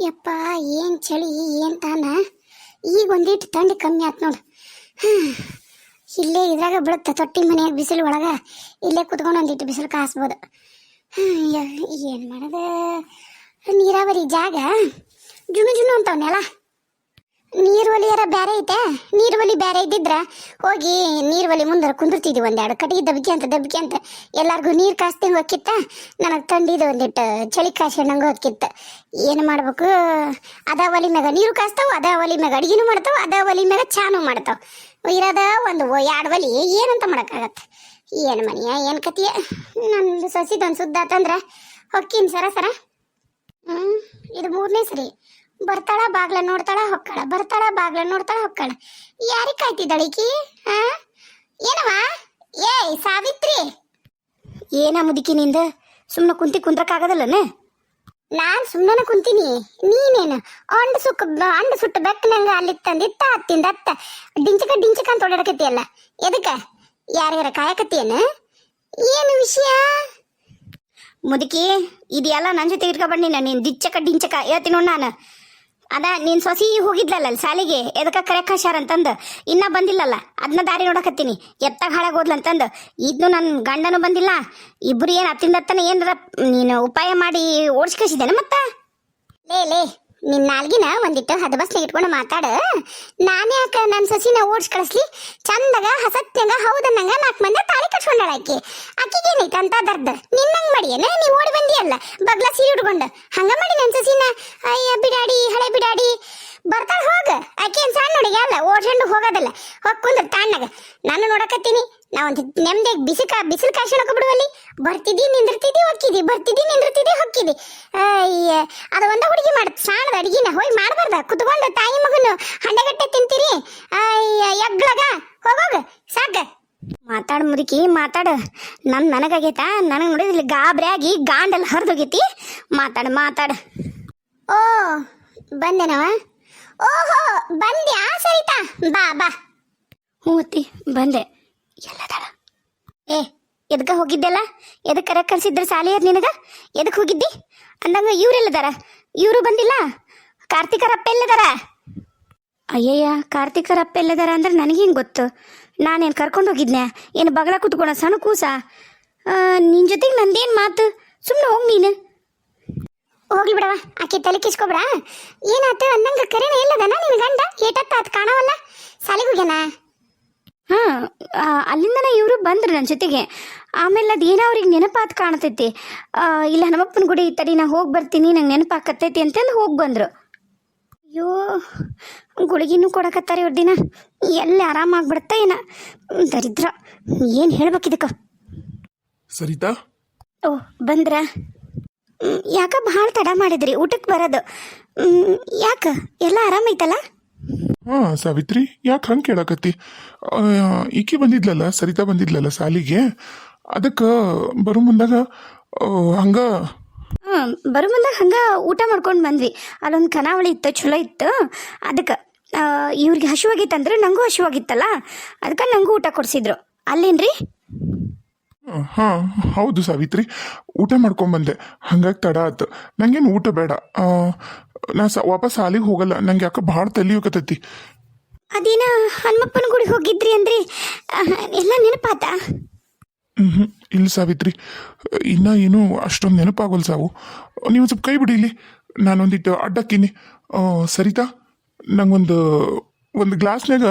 ಯಪ್ಪ, ಏನು ಚಳಿ, ಏನು ತಾನ? ಈಗ ಒಂದಿಟ್ಟು ತಂಡ ಕಮ್ಮಿ ಆತ್ ನೋಡು. ಇಲ್ಲೇ ಇದ್ರಾಗ ಬೀಳುತ್ತೆ ತೊಟ್ಟಿ ಮನೆಯಾಗ ಬಿಸಿಲು ಒಳಗೆ. ಇಲ್ಲೇ ಕುತ್ಕೊಂಡು ಒಂದಿಟ್ಟು ಬಿಸಿಲು ಕಾಸ್ಬೋದು. ಏನು ಮಾಡೋದು? ನೀರಾವರಿ ಜಾಗ. ಜುನು ಜುನು ಅಂತಾವ್ ನೆಲ. ನೀರು ಒಲಿಯರ ಬೇರೆ ಐತೆ. ನೀರು ಒಲಿ ಬೇರೆ ಇದ್ದಿದ್ರ ಹೋಗಿ ನೀರು ಒಲಿ ಮುಂದೆ ಕುಂದಿರ್ತಿದ್ವಿ ಒಂದೆರಡು ಕಟ್ಟಿಗೆ ದಬ್ಕಿ ಅಂತ ದಬ್ಕಿ ಅಂತ. ಎಲ್ಲಾರ್ಗೂ ನೀರು ಕಾಸ್ದಂಗೆ ಹೋಗಿತ್ತ ನನಗೆ ತಂದಿದ್ದು ಒಂದಿಟ್ಟು ಚಳಿ ಕಾಸ್ಕೊಂಡಂಗೆ ಹೋಗಿತ್ತ ಏನು ಮಾಡ್ಬೇಕು? ಅದ ಒಲಿ ಮ್ಯಾಗ ನೀರು ಕಾಸ್ತಾವ, ಅದ ಒಲಿ ಮ್ಯಾಗ ಅಡಿಗೆನೂ ಮಾಡ್ತಾವ, ಅದ ಒಲಿ ಮ್ಯಾಗ ಚಾನು ಮಾಡ್ತಾವ. ಇರೋದ ಒಂದು ಎರಡು ಒಲಿ ಏನಂತ ಮಾಡೋಕ್ಕಾಗತ್ತೆ? ಏನು ಮನೆಯ, ಏನು ಕತಿಯ ನಂದು ಸಸಿದೊಂದು ಸುದ್ದ ಆತಂದ್ರೆ ಹೊಕ್ಕಿನ್ ಸರ ಸರ. ಹ್ಞೂ ಇದು ಮೂರನೇ ಸರಿ. ಬರ್ತಾಳ ಬಾಗ್ಲ ನೋಡ್ತಾಳ ಹೊಕ್ಕಳ. ಬರ್ತಾಳ ಬಾಗ್ಲ ನೋಡ್ತಾಳ ಹೊಕ್ಕಾಳ. ಯಾರಿಗೆ ಕಾಯ್ತಿದ್ದಾಳ ಈಕಿ? ಹಾ ಏನವ ಏಯ್ ಸಾವಿತ್ರಿ! ಏನ ಮುದುಕಿ ನಿಂದ? ಸುಮ್ಮನೆ ಕುಂತಿ ಕುಂದ್ರಕ್ಕಾಗದಲ್ಲನ? ನಾನು ಸುಮ್ಮನೆ ಕುಂತೀನಿ. ನೀನೇನು? ಅಂಡು ಸುಕ್ಕ ಅಂಡು ಸುಟ್ಟು ಬೆಕ್ಕನಂಗ ಅಲ್ಲಿ ತಂದಿತ್ತ ಹತ್ತಿಂದ ಅತ್ತ. ಡಿಂಚಕ ಡಿಂಚಕ ಅಂತ ಓಡಾಡಕತ್ತಿಯಲ್ಲ. ಎದಕ್ಕ? ಯಾರ್ಯಾರ ಕಾಯಕತ್ತಿಯೇನ? ಏನು ವಿಷಯ? ಮುದುಕಿ ಇದೆಲ್ಲ ನನ್ನ ಜೊತೆ ಇಟ್ಕೊಬಂಡಿನ ನೀನು ದಿಚ್ಚಕ ಡಿಂಚಕ ಹೇಳ್ತೀನಿ ನೋಡ್ ನಾನು. ಅದ, ನೀನ್ ಸೊಸಿ ಹೋಗಿದ್ಲಲ್ಲ ಶಾಲೆಗೆ? ಎದಕ್ಕ ಕರೆಕ್ ಹಾಸ್ಯಾರ ಅಂತಂದು? ಇನ್ನ ಬಂದಿಲ್ಲಲ್ಲ. ಅದನ್ನ ದಾರಿ ನೋಡಕತ್ತೀನಿ. ಎತ್ತಾಗ ಹಾಳಾಗ್ ಹೋದ್ಲಂತಂದು ಇದ್ನು ನನ್ನ ಗಂಡನು ಬಂದಿಲ್ಲ. ಇಬ್ರು ಏನು ಅತ್ತಿಂದತ್ತನ ಏನಾರ ನೀನು ಉಪಾಯ ಮಾಡಿ ಓಡಿಸ್ಕಳಿಸಿದ್ದೇನೆ ಮತ್ತ? ಲೇ ಲೇ. ನಿನ್ನ ನಾಲ್ಗಿನ ಒಂದಿಟ್ಟು ಹದಬಸ್ನಾಗ ಇಟ್ಕೊಂಡು ಮಾತಾಡ. ನಾನು ಯಾಕೆ ನನ್ನ ಸಸಿನ ಓಡ್ಸ್ ಕಳಿಸ್ಲಿ? ಚಂದಾಗ ಹಸತ್ಯಂಗ ಹೌದನ್ನಂಗ ನಾಲ್ಕು ಮಂದಿ ತಾಳಿ ಕಟ್ಕೊಂಡಾಳ ಆಕಿ. ಆಕಿಗೆ ಅಂತ ದರ್ದ. ನಿನ್ನಂಗ್ ಮಾಡಿಯೇನ ನೀ ಓಡಿ ಬಂದಿಯಲ್ಲ? ಬಗ್ಲ ಸೀರೆ ಉಡ್ಕೊಂಡು ಹಂಗ ಮಾಡಿ ನನ್ನ ಸಸಿನ? ಅಯ್ಯ, ಬಿಡಾಡಿ, ಹಳೆ ಬಿಡಾಡಿ. ಬರ್ತಾಳ ಹೋಗ. ಆಕಿ ಏನ್ ಸಣ್ಣ ಹುಡುಗಿ ಅಲ್ಲ ಓಡ್ಕೊಂಡು ಹೋಗೋದಲ್ಲ. ಹೋಗ್ ತಾಣ್ಣಗ ನಾನು ನೋಡಕತ್ತೀನಿ. ನಾ ನೆಮ್ಮದಿ ನೆಮ್ಮದಿ ಕಾ ಬಿಸಿಲು ಕಾಯ್ಸೋಣಕ ಬಿಡುವಲ್ಲಿ ಬರ್ತಿದ್ದಿ ನಿಂದಿರ್ತಿದ್ದಿ ಹೊಕ್ಕಿದಿ. ಬರ್ತಿದ್ದಿ ನಿಂದಿರ್ತಿದ್ದಿ ಹೊಕ್ಕಿದಿ. ಅದು ಒಂದ ಹುಡುಗಿ ಮಾಡ, ಸಾಣದ ಅಡುಗೆನ. ಹೋಯ್ ಮಾಡಬಾರ್ದ. ಕುತ್ಕೊಂಡು ತಾಯಿ ಮಗನು ಹಂಡೆಗಟ್ಟೆ ತಿಂತೀರಿ ಎಗ್ಳಗ. ಹೋಗೋಗ ಸಾಕ. ಮಾತಾಡ ಮುದುಕಿ, ಮಾತಾಡು. ನನ್ ನನಗಾಗೈತ? ನನಗೆ ನೋಡಿದ್ರೆ ಗಾಬರಿ ಆಗಿ ಗಾಂಡೆಲ್ಲ ಹರಿದೋಗೈತಿ. ಮಾತಾಡ ಮಾತಾಡ. ಓ, ಬಂದೆನವ? ಓಹೋ, ಬಂದ್ಯಾ? ಸರಿತಾ? ಬಾ ಬಾ. ಹ್ಞೂ ಬಂದೆ. ಎಲ್ಲದಾಳ ಏ ಎದಕ್ಕೆ ಹೋಗಿದ್ದೆಲ್ಲ? ಎದಕ್ಕೆ ಕರೆ ಕಳ್ಸಿದ್ರ ಸಾಲಿಯರ್ ನಿನಗ? ಎದಕ್ಕೆ ಹೋಗಿದ್ದಿ? ಅಂದಂಗ ಇವ್ರೆಲ್ಲದಾರ? ಇವರು ಬಂದಿಲ್ಲ? ಕಾರ್ತಿಕರಪ್ಪ ಎಲ್ಲದಾರ? ಅಯ್ಯಯ್ಯ ಕಾರ್ತಿಕರಪ್ಪ ಎಲ್ಲದಾರ ಅಂದ್ರೆ ನನಗೇನು ಗೊತ್ತು? ನಾನೇನು ಕರ್ಕೊಂಡು ಹೋಗಿದ್ನೆ ಏನು ಬಗಳ ಕುತ್ಕೊಳ ಸಣ್ಣ ಕೂಸ? ನಿನ್ನ ಜೊತೆಗೆ ನಂದೇನು ಮಾತು? ಸುಮ್ಮನೆ ಹೋಗಿ ನೀನು. ಹೋಗ್ಲಿ ಬಿಡವ ಆಕೆ ತಲೆ ಕಿಸ್ಕೊಬಿಡ ಏನಾತ? ಅಂದಂಗ ಕರೆನ ಎಲ್ಲದಾನ ನಿನ್ ಗಂಡ? ಏಟತ್ತ ಅದು ಕಾಣವಲ್ಲ? ಸಾಲಿಗೆ ಹೋಗ್ಯಾನ? ಹಾ ಅಲ್ಲಿಂದನೇ ಇವರು ಬಂದ್ರು ನನ್ನ ಜೊತೆಗೆ. ಆಮೇಲೆ ಅದೇನೋ ಅವ್ರಿಗೆ ನೆನಪಾತ್ ಕಾಣ್ತೈತಿ. ಇಲ್ಲ ಹನುಮಪ್ಪನ ಗುಡಿ ತಡಿ ನಾ ಹೋಗಿ ಬರ್ತೀನಿ ನಂಗೆ ನೆನಪಾಕತ್ತೈತಿ ಅಂತಂದು ಹೋಗಿ ಬಂದ್ರು. ಅಯ್ಯೋ ಗುಳಿಗಿನೂ ಕೊಡಕತ್ತಾರೆ ಇವ್ರ ದಿನ. ಎಲ್ಲಿ ಆರಾಮಾಗ್ಬಿಡ್ತಾ ಏನ? ದರಿದ್ರ ಏನು ಹೇಳ್ಬೇಕಿದಕ್ಕ ಸರಿತಾ? ಓ ಬಂದ್ರ? ಯಾಕ ಭಾಳ ತಡ ಮಾಡಿದ್ರಿ? ಊಟಕ್ಕೆ ಬರೋದು. ಯಾಕ? ಎಲ್ಲ ಆರಾಮೈತಲ್ಲ? ಹಾ ಸಾವಿತ್ರಿ ಯಾಕೆ ಹಂಗೆ ಕೇಳಕತ್ತಿ? ಇಕೆ ಈಕಿ ಬಂದಿದ್ಲಲ್ಲ ಸರಿತಾ ಬಂದಿದ್ಲಲ್ಲ ಸಾಲಿಗೆ? ಅದಕ್ಕೆ ಬರೋ ಮುಂದಾಗ ಹಂಗ? ಹಾಂ ಬರೋ ಮುಂದಾಗ ಹಂಗ ಊಟ ಮಾಡ್ಕೊಂಡು ಬಂದ್ವಿ. ಅಲ್ಲೊಂದು ಖನಾವಳಿ ಇತ್ತು ಚಲೋ ಇತ್ತು. ಅದಕ್ಕೆ ಇವ್ರಿಗೆ ಹಸಿವಾಗಿತ್ತಂದ್ರೆ ನಂಗೂ ಹಸಿವಾಗಿತ್ತಲ್ಲ ಅದಕ್ಕೆ ನಂಗೂ ಊಟ ಕೊಡ್ಸಿದ್ರು. ಅಲ್ಲೇನ್ರಿ? ಹಾ ಹೌದು ಸಾವಿತ್ರಿ. ಊಟ ಮಾಡ್ಕೊಂಬಂದೆ ಹಂಗಾಗಿ ತಡ ಆತು. ನಂಗೇನು ಊಟ ಬೇಡ. ನಾ ಸ ವಾಪಸ್ ಸಾಲಿಗೆ ಹೋಗಲ್ಲ. ನಂಗೆ ಯಾಕೆ ಭಾಳ ತಲಿಯೋಕತೈತಿ ಅದೇನ ಹನುಮಪ್ಪನ ಗುಡಿ ಹೋಗಿದ್ರಿ ಅಂದ್ರಿ? ಎಲ್ಲ ನೆನಪಾತ? ಹ್ಞೂ ಇಲ್ಲ ಸಾವಿತ್ರಿ. ಇನ್ನ ಏನು ಅಷ್ಟೊಂದು ನೆನಪಾಗೋಲ್ ಸಾವು. ನೀವು ಸ್ವಲ್ಪ ಕೈ ಬಿಡಿ ಇಲ್ಲಿ. ನಾನೊಂದಿಟ್ಟು ಅಡ್ಡಕ್ಕೀನಿ. ಸರಿತಾ? ನಂಗೊಂದು ಒಂದು ಗ್ಲಾಸ್ನಾಗ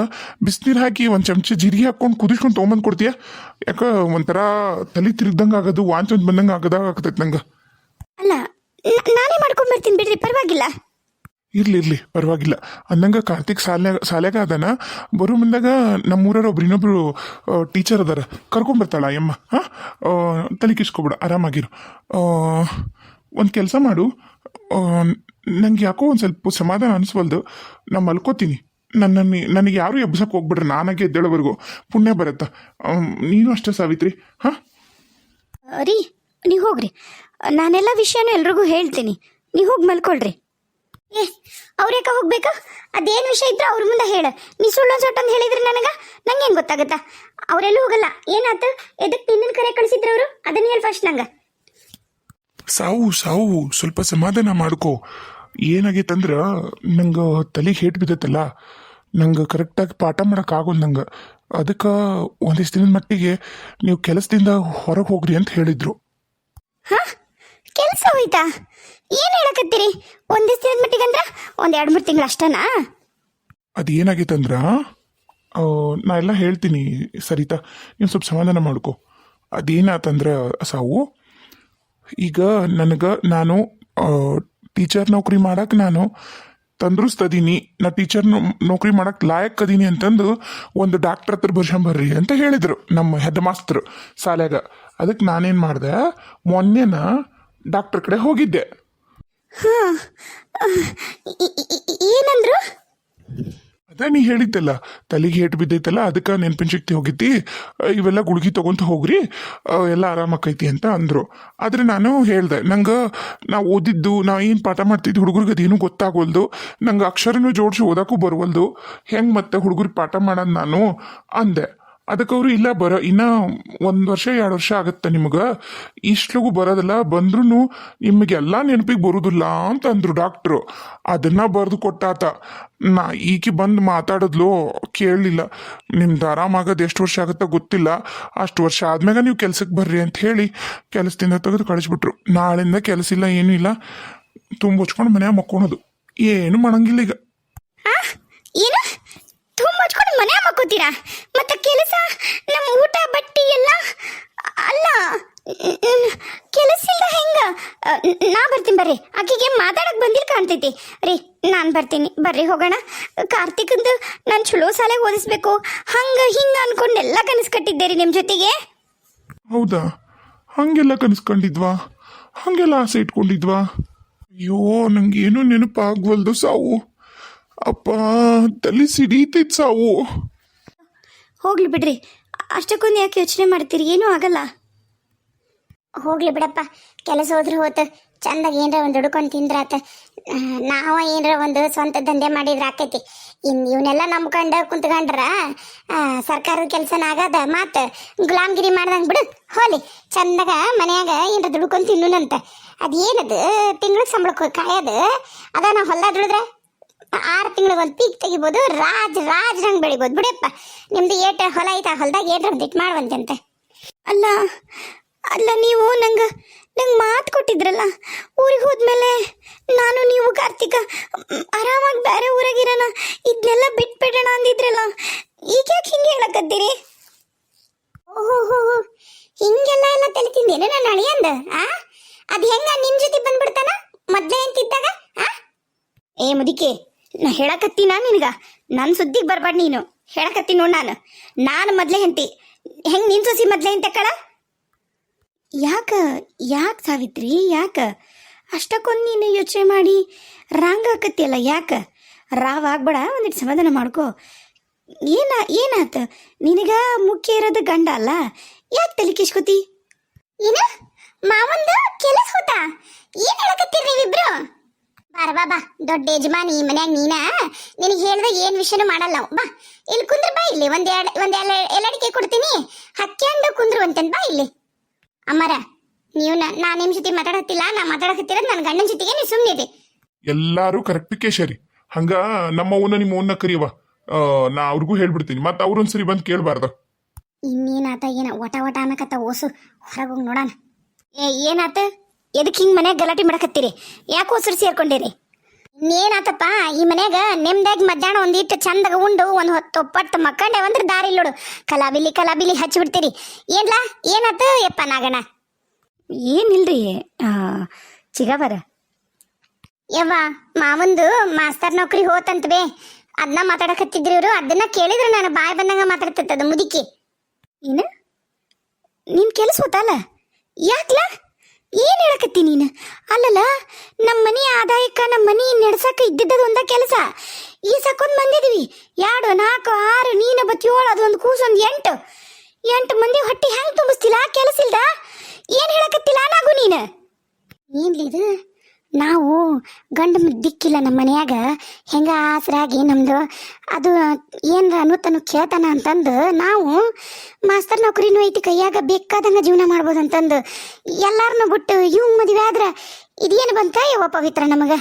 ಬಿಸಿನೀರು ಹಾಕಿ ಒಂದು ಚಮಚ ಜೀರಿಗೆ ಹಾಕ್ಕೊಂಡು ಕುದಿಸ್ಕೊಂಡು ತೊಗೊಂಬಂದು ಕೊಡ್ತೀಯ? ಯಾಕೆ ಒಂಥರ ತಲೆ ತಿರುಗ್ದಂಗೆ ಆಗೋದು ವಾಂಚ್ ಬಂದಂಗೆ ಆಗದಾಗ ಆಗ್ತೈತೆ ನಂಗೆ. ಅಲ್ಲ ನ- ಮಾಡ್ಕೊಂಡ್ ಬರ್ತೀನಿ ಬಿಡ್ರಿ ಪರವಾಗಿಲ್ಲ. ಇರ್ಲಿ ಇರ್ಲಿ ಪರವಾಗಿಲ್ಲ. ಅಂದಂಗ ಕಾರ್ತಿಕ್ ಸಾಲ್ಯಾಗ ಸಾಲ್ಯಾಗ ಅದಾನ. ಬರೋ ಮುಂದಾಗ ನಮ್ಮೂರವ್ರು ಒಬ್ರು ಇನ್ನೊಬ್ರು ಟೀಚರ್ ಅದಾರ. ಕರ್ಕೊಂಬರ್ತಾಳ ಅಯ್ಯಮ್ಮ. ಹಾಂ ತಲೆ ಕಿಸ್ಕೊಬಿಡ ಆರಾಮಾಗಿರು. ಒಂದು ಕೆಲಸ ಮಾಡು. ನಂಗೆ ಯಾಕೋ ಒಂದು ಸ್ವಲ್ಪ ಸಮಾಧಾನ ಅನಿಸ್ವಲ್ದು. ನಾ ಮಲ್ಕೋತೀನಿ. ನನ್ನ ನನಗೆ ಯಾರು ಎಬ್ಸಕ್ಕೆ ಹೋಗ್ಬಿಡ್ರಿ ನಾನಾಗೆ ಎದ್ದೇಳೋವರೆಗೂ. ಪುಣ್ಯ ಬರುತ್ತಾ. ನೀನು ಅಷ್ಟೇ ಸಾವಿತ್ರಿ. ಹಾಂ? ರೀ ನೀವು ಹೋಗ್ರಿ. ನಾನೆಲ್ಲ ವಿಷಯನೂ ಎಲ್ರಿಗೂ ಹೇಳ್ತೀನಿ. ನೀವು ಹೋಗಿ ಮಲ್ಕೊಳ್ರಿ. ಏ ಅವ್ರೇಕ ಹೋಗ್ಬೇಕಾ? ಅದೇನು ವಿಷಯ ಇದ್ರೆ ಅವ್ರ ಮುಂದೆ ಹೇಳ. ನೀ ಸುಳ್ಳು ಸೊಟ್ಟೊಂದು ಹೇಳಿದ್ರೆ ನನಗೆ? ನಂಗೇನು ಗೊತ್ತಾಗತ್ತಾ? ಅವರೆಲ್ಲೂ ಹೋಗಲ್ಲ. ಏನಾಯ್ತು ಎದಕ್ಕೆ ನಿನ್ನನ್ನು ಕರೆ ಕಳಿಸಿದ್ರು ಅವರು? ಅದನ್ನ ಹೇಳಿ ಫಸ್ಟ್ ನಂಗೆ. ಸಾವು ಸಾವು. ಸ್ವಲ್ಪ ಸಮಾಧಾನ ಮಾಡ್ಕೋ. ಏನಾಗೈತಂದ್ರ, ನಂಗೆ ತಲೆಗೆ ಹೇಟ್ ಬಿದ್ದತ್ತಲ್ಲ ನಂಗೆ ಕರೆಕ್ಟಾಗಿ ಪಾಠ ಮಾಡೋಕ್ಕಾಗೋಲ್ಲ ನಂಗೆ. ಅದಕ್ಕೆ ಒಂದಿಷ್ಟು ದಿನದ ಮಟ್ಟಿಗೆ ನೀವು ಕೆಲಸದಿಂದ ಹೊರಗೆ ಹೋಗ್ರಿ ಅಂತ ಹೇಳಿದ್ರು. ಹಾ, ಕೆಲಸ ಹೋಯ್ತಾ? ಏನು ಹೇಳಕತ್ತೀರಿ? ಒಂದಿವ್ಸ ದಿನದ ಮಟ್ಟಿಗಂದ್ರ ಒಂದು ಎರಡು ಮೂರು ತಿಂಗಳು ಅಷ್ಟನಾ? ಅದು ಏನಾಗೈತಂದ್ರ ನಾ ಎಲ್ಲ ಹೇಳ್ತೀನಿ ಸರಿತಾ, ನೀವು ಸ್ವಲ್ಪ ಸಮಾಧಾನ ಮಾಡ್ಕೊ. ಅದೇನಾತಂದ್ರ ಸಾವು? ಈಗ ನನಗೆ ನಾನು ಟೀಚರ್ ನೌಕರಿ ಮಾಡಕ್ಕೆ ನಾನು ತಂದ್ರಸ್ತದೀನಿ, ನಾ ಟೀಚರ್ ನೌಕರಿ ಮಾಡಕ್ ಲಾಯಕ್ ಅದೀನಿ ಅಂತಂದು ಒಂದು ಡಾಕ್ಟರ್ ಹತ್ರ ಬರ್ರಿ ಅಂತ ಹೇಳಿದರು ನಮ್ಮ ಹೆಡ್ ಮಾಸ್ತರು ಶಾಲೆಗ ಅದಕ್ಕೆ ನಾನೇನು ಮಾಡ್ದೆ ಮೊನ್ನೆನ ಡಾಕ್ಟರ್ ಕಡೆ ಹೋಗಿದ್ದೆ. ಏನಂದ್ರು? ಅದೇ ನೀ ಹೇಳಿದ್ದಲ್ಲ, ತಲೆಗೆ ಏಟು ಬಿದ್ದೈತಲ್ಲ, ಅದಕ್ಕೆ ನೆನಪಿನ ಶಕ್ತಿ ಹೋಗಿದ್ದಿ ಇವೆಲ್ಲ ಗುಳಿಗೆ ತಗೊಂತ ಹೋಗ್ರಿ ಎಲ್ಲ ಆರಾಮಾಕೈತಿ ಅಂತ ಅಂದರು. ಆದರೆ ನಾನು ಹೇಳ್ದೆ, ನಂಗೆ ನಾ ಓದಿದ್ದು ನಾ ಏನು ಪಾಠ ಮಾಡ್ತಿದ್ದು ಹುಡುಗರಿಗೆ ಅದೇನು ಗೊತ್ತಾಗೋಲ್ದು, ನಂಗೆ ಅಕ್ಷರನೂ ಜೋಡಿಸಿ ಓದೋಕ್ಕೂ ಬರುವಲ್ದು, ಹೆಂಗೆ ಮತ್ತೆ ಹುಡುಗರಿಗೆ ಪಾಠ ಮಾಡೋದು ನಾನು, ಅಂದೆ. ಅದಕ್ಕೆ ಅವರು ಇಲ್ಲ ಬರ, ಇನ್ನ ಒಂದು ವರ್ಷ, ಎರಡು ವರ್ಷ ಆಗತ್ತೆ ನಿಮ್ಗೆ. ಇಷ್ಟ್ಲಗೂ ಬರೋದಿಲ್ಲ. ಬಂದ್ರೂ ನಿಮಗೆಲ್ಲ ನೆನಪಿಗೆ ಬರುದಿಲ್ಲ ಅಂತ ಅಂದ್ರು ಡಾಕ್ಟ್ರು. ಅದನ್ನ ಬರೆದು ಕೊಟ್ಟಾತ. ನಾ ಈಕೆ ಬಂದು ಮಾತಾಡಿದ್ಲು, ಕೇಳಲಿಲ್ಲ. ನಿಮ್ದು ಆರಾಮಾಗೋದು ಎಷ್ಟು ವರ್ಷ ಆಗುತ್ತೋ ಗೊತ್ತಿಲ್ಲ. ಅಷ್ಟು ವರ್ಷ ಆದ್ಮ್ಯಾಗ ನೀವು ಕೆಲ್ಸಕ್ಕೆ ಬರ್ರಿ ಅಂತ ಹೇಳಿ ಕೆಲಸದಿಂದ ತೆಗೆದು ಕಳಿಸ್ಬಿಟ್ರು. ನಾಳಿಂದ ಕೆಲಸ ಇಲ್ಲ, ಏನು ಇಲ್ಲ. ತುಂಬ ಹಚ್ಕೊಂಡು ಮನ್ಯಾಗ ಮಕ್ಕೊಳೋದು. ಏನು ಮಾಡಂಗಿಲ್ಲ ಈಗ. ಏನು? ಮನೆ ಮತ್ತೆ ಕೆಲಸ? ನಮ್ಮ ಊಟ, ಬಟ್ಟಿ ಎಲ್ಲ? ಅಲ್ಲ ಕೆಲಸ ಇಲ್ಲ ಹೆಂಗ? ನಾ ಬರ್ತೀನಿ ಬರ್ರಿ. ಆಕೆಗೆ ಮಾತಾಡಕ್ ಬಂದಿಲ್ಲ ಕಾಣ್ತೈತಿ. ರೀ, ನಾನು ಬರ್ತೀನಿ. ಬರ್ರಿ ಹೋಗೋಣ. ಕಾರ್ತಿಕಂದು ನಾನು ಚಲೋ ಸಾಲೆ ಓದಿಸ್ಬೇಕು. ಹಂಗ ಹಿಂಗ ಅನ್ಕೊಂಡು ಎಲ್ಲ ಕನಸು ಕಟ್ಟಿದ್ದೆ ರೀ ನಿಮ್ಮ ಜೊತೆಗೆ. ಹೌದಾ? ಹಂಗೆಲ್ಲ ಕನಸ್ಕೊಂಡಿದ್ವಾ? ಹಂಗೆಲ್ಲ ಆಸೆ ಇಟ್ಕೊಂಡಿದ್ವಾ? ಅಯ್ಯೋ, ನಂಗೇನು ನೆನಪಾಗ್ವಲ್ದು ಸಾವು. ಅಪ್ಪ, ತಲೆ ಸಿಡೀತೈತ್ ಸಾವು. ಹೋಗ್ಲಿ ಬಿಡ್ರಿ. ಅಷ್ಟಕ್ಕೊಂದು ಯಾಕೆ ಯೋಚನೆ ಮಾಡ್ತೀರಿ? ಏನೂ ಆಗಲ್ಲ. ಹೋಗ್ಲಿ ಬಿಡಪ್ಪ. ಕೆಲಸ ಹೋದ್ರೆ ಹೋತ. ಚಂದಾಗಿ ಏನರ ಒಂದು ದುಡ್ಕೊಂಡು ತಿಂದ್ರಾತ. ನಾವ ಏನರ ಒಂದು ಸ್ವಂತ ದಂಧೆ ಮಾಡಿದ್ರೆ ಆಕೈತಿ. ಇನ್ ಇವನ್ನೆಲ್ಲ ನಂಬ್ಕೊಂಡು ಕುಂತ್ಕೊಂಡ್ರ ಸರ್ಕಾರದ ಕೆಲಸನ ಆಗದ. ಮಾತು ಗುಲಾಮ್ಗಿರಿ ಮಾಡ್ದಂಗೆ ಬಿಡು. ಹೋಲಿ. ಚಂದಾಗ ಮನ್ಯಾಗ ಏನರ ದುಡ್ಕೊಂಡು ತಿನ್ನುನಂತ. ಅದೇನದು? ತಿಂಗ್ಳಿಗೆ ಸಂಬಳಕ್ಕೆ ಕಾಯೋದು? ಅದ ನಾವು ಹೊಲ್ದಾಗ ದುಡಿದ್ರೆ? ತಿಂಗಳಿಗೆ ಒಂದು ಪೀಕ್ ತೆಗಿಬೋದು. ರಾಜ್ ರಾಜ ರಂಗ್ ಬೆಳಿಬೋದು. ಬಿಡಪ್ಪ ನಿಮ್ದು ಏಟ ಹೊಲ ಐತ ಹೊಲ್ದಾಗ ಏಟ್ರ ಒಂದು ಇಟ್ಟು ಮಾಡುವಂತೆ ಅಲ್ಲ ಅಲ್ಲ ನೀವು ನಂಗೆ ನಂಗೆ ಮಾತು ಕೊಟ್ಟಿದ್ರಲ್ಲ ಊರಿಗೆ ಹೋದ್ಮೇಲೆ ನಾನು ನೀವು ಕಾರ್ತಿಕ ಆರಾಮಾಗಿ ಬೇರೆ ಊರಾಗಿರೋಣ ಇದನ್ನೆಲ್ಲ ಬಿಟ್ಬಿಡೋಣ ಅಂದಿದ್ರಲ್ಲ ಈಗ ಯಾಕೆ ಹಿಂಗೆ ಹೇಳಕತ್ತೀರಿ? ಓಹೋ ಹಿಂಗೆಲ್ಲ ಎಲ್ಲ ತಲೆ ತಿಂದೇನೆ ನಾನು ಅಳಿಯಂದ ಆ? ಅದು ಹೆಂಗ ನಿಮ್ಮ ಜೊತೆ ಬಂದ್ಬಿಡ್ತಾನ ಮೊದ್ಲೇ ಅಂತಿದ್ದಾಗ ಆ? ಏ ಮುದಿಕೆ ನಾ ಹೇಳಕತ್ತೀನ ನಿನಗ. ನನ್ನ ಸುದ್ದಿಗೆ ಬರ್ಬಾರ್ದು ನೀನು. ಹೇಳಕತ್ತೀನಿ ನೋಡ್ ನಾನು. ನಾನು ಮೊದ್ಲೇ ಹೆಂತಿ ಹೆಂಗ್ ನಿನ್ ಸೊಸಿ ಮೊದ್ಲೇ ಹೆಂತೆ ಕಳ ಯಾಕ, ಯಾಕೆ ಸಾವಿತ್ರಿ, ಯಾಕ? ಅಷ್ಟಕ್ಕೊಂದು ನೀನು ಯೋಚನೆ ಮಾಡಿ ರಾಂಗ್ ಆಕತ್ತಿಯಲ್ಲ ಯಾಕ? ರಾವ್ ಆಗ್ಬೇಡ ಒಂದಿಟ್ಟು ಸಮಾಧಾನ ಮಾಡ್ಕೋ. ಏನ, ಏನಾತ? ನಿನಗ ಮುಖ್ಯ ಇರೋದು ಗಂಡ ಅಲ್ಲ? ಯಾಕೆ ತಲೆ ಕಿಸ್ಕೋತಿ? ಏನ? ಮಾವಂದ ಕೆಲಸ ಹೋತ? ಏನ್ ಹೇಳಕತ್ತೀರಿ ನೀವಿಬ್ರು? ಬಾರ ಬಾ ಬಾ. ದೊಡ್ಡ ಯಜಮಾನಿ ಈ ಮನ್ಯಾಗ ನೀನ? ನಿನಗೆ ಹೇಳ್ದೆ ಏನ್ ವಿಷಯನೂ ಮಾಡಲ್ಲ ನಾವು ಬಾ. ಇಲ್ಲಿ ಕುಂದ್ರ ಬಾ ಇಲ್ಲಿ. ಒಂದ್ ಎರಡ್ ಒಂದ್ ಎಲೆ ಎಲ್ಲಡಿಕೆ ಕೊಡ್ತೀನಿ. ಹಕ್ಕಿಯಂಡು ಕುಂದ್ರು ಅಂತೇನ್ ಬಾ ಇಲ್ಲಿ. ಅಮ್ಮರ ನೀವು ನಾ ನಿಮ್ ಜೊತೆ ಮಾತಾಡತ್ತಿಲ್ಲ ನಾ ಮಾತಾಡಕತ್ತಿರ ನನ್ನ ಗಂಡನ ಜೊತೆಗೆ ನೀವು ಸುಮ್ಮನಿರಿ ಎಲ್ಲಾರು ಕರೆಕ್ಟ್ ಕೇಶರಿ. ಹಂಗ ನಮ್ಮ ಅವನ ನಿಮ್ಮ ಅವನ್ನ ಕರಿಯವ ನಾ ಅವ್ರಿಗೂ ಹೇಳ್ಬಿಡ್ತೀನಿ. ಮತ್ತೆ ಅವ್ರೊಂದ್ಸರಿ ಬಂದು ಕೇಳಬಾರ್ದು. ಇನ್ನೇನಾತ ಏನ ಒಟ ಒಟ ಅನ್ನಕತ್ತ ಓಸು ಹೊರಗೆ ಹೋಗಿ ನೋಡೋಣ ಏ ಏನಾತ? ಎದಕ್ಕೆ ಹಿಂಗೆ ಮನ್ಯಾಗ ಗಲಾಟೆ ಮಾಡಕತ್ತೀರಿ? ಯಾಕೆ ಹೊಸರು ಸೇರ್ಕೊಂಡಿರಿ ಇನ್ನೇನಾತಪ್ಪ ಈ ಮನ್ಯಾಗ ನೆಮ್ಮದಾಗಿ ಮಧ್ಯಾಹ್ನ ಒಂದಿಟ್ಟು ಚಂದಾಗ ಉಂಡು ಒಂದು ಹೊತ್ತು ಒಪ್ಪಟ್ಟು ಮಕ್ಕಂಡೆ ಅಂದ್ರೆ ದಾರಿ ನೋಡು ಕಲಾಬಿಲಿ ಕಲಾಬಿಲಿ ಹಚ್ಚಿಬಿಡ್ತೀರಿ ಏನ್ಲಾ? ಏನಾತ? ಯಪ್ಪ ನಾಗಣ ಏನಿಲ್ರಿ ಚಿಗಬರ ಯವ್ವ ಮಾವಂದು ಮಾಸ್ತರ್ ನೌಕರಿ ಹೋತಂತ ಬೇ. ಅದನ್ನ ಮಾತಾಡಕತ್ತಿದ್ರಿ ಇವರು. ಅದನ್ನ ಕೇಳಿದ್ರು ನಾನು. ಬಾಯಿ ಬಂದಂಗ ಮಾತಾಡ್ತಿತ್ತದ ಮುದುಕಿ. ಏನ ನಿನ್ ಕೆಲಸ ಹೋತಲ್ಲ ಯಾಕ್ಲ? ಏನ್ ಹೇಳಕತ್ತಿ ನೀನು? ಅಲ್ಲಲ್ಲ ನಮ್ಮ ಮನಿ ಆದಾಯಕ್ಕ ನಮ್ಮ ಮನಿ ನಡ್ಸಕ್ಕ ಇದ್ದಿದ್ದದ ಒಂದ ಕೆಲಸ. ಈ ಸಕ್ಕೊಂದ್ ಬಂದಿದೀವಿ ಎರಡು ನಾಲ್ಕು, ಆರು, ನೀನು ಬತ್ತಿ ಏಳು ಅದೊಂದು ಕೂಸೊಂದು ಎಂಟು. ಎಂಟು ಮಂದಿ ಹೊಟ್ಟೆ ಹೆಂಗ್ ತುಂಬಿಸ್ತಿಲ್ಲ ಕೆಲಸ ಇಲ್ದ? ಏನ್ ಹೇಳಕತ್ತಿಲ್ಲ ನಾಗು ನೀನು? ಏನ್ಲಿ ಇದು? ನಾವು ಗಂಡು ದಿಕ್ಕಿಲ್ಲ ನಮ್ಮ ಮನ್ಯಾಗ. ಹೆಂಗ ಆಸರಾಗಿ ನಮ್ದು. ಅದು ಏನ್ರ ಅನ್ನುತ್ತನು ಕೇಳ್ತಾನ ಅಂತಂದು ನಾವು ಮಾಸ್ತರ್ ನೌಕರಿನೂ ಐತಿ, ಕೈಯಾಗ ಬೇಕಾದಂಗ ಜೀವನ ಮಾಡ್ಬೋದು ಅಂತಂದು ಎಲ್ಲಾರನ್ನೂ ಬಿಟ್ಟು ಇವ್ ಮದುವೆ ಆದ್ರ ಇದೇನು ಬಂತ ಯವ್ವ ಪವಿತ್ರ ನಮಗ?